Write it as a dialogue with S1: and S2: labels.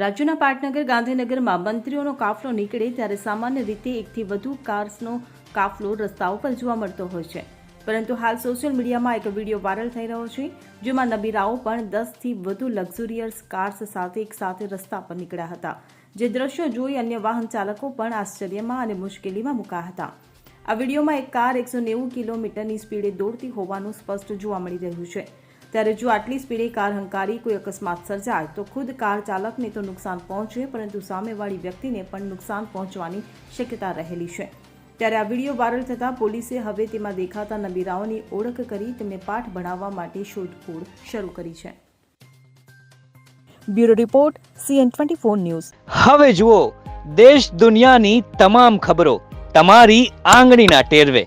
S1: રાજ્યના પાટનગર, ગાંધીનગરમાં મંત્રીઓનો કાફલો નીકળે ત્યારે સામાન્ય રીતે એકથી વધુ કાર્સનો કાફલો રસ્તા ઉપર જોવા મળતો હોય છે. પરંતુ હાલ સોશિયલ મીડિયામાં એક વીડિયો વાયરલ થઈ રહ્યો છે, જેમાં નબીરાઓ પણ દસથી વધુ લક્ઝુરિયસ કાર્સ સાથે એક સાથે રસ્તા પર નીકળ્યા હતા. જે દ્રશ્યો જોઈ અન્ય વાહન ચાલકો પણ આશ્ચર્યમાં અને મુશ્કેલીમાં મુકાયા હતા. આ વિડીયોમાં એક કાર એકસો નેવું કિલોમીટરની સ્પીડે દોડતી હોવાનું સ્પષ્ટ જોવા મળી રહ્યું છે. ત્યારે જો આટલી સ્પીડે કાર હંકારી, કોઈ અકસ્માત સર્જાય, તો ખુદ કાર ચાલકને તો નુકસાન પહોંચે, પરંતુ સામેવાળી વ્યક્તિને પણ નુકસાન પહોંચવાની શક્યતા રહેલી છે. ત્યારે આ વીડિયો વાયરલ થતાં પોલીસે હવે તેમાં દેખાતા નબીરાઓની ઓળખ કરી તેમને પાઠ ભણાવવા માટે શોધખોળ શરૂ કરી છે.
S2: Bureau report, CN twenty four news.
S3: હવે જુઓ, દેશ દુનિયાની તમામ ખબરો, તમારી આંગળીના ટેરવે.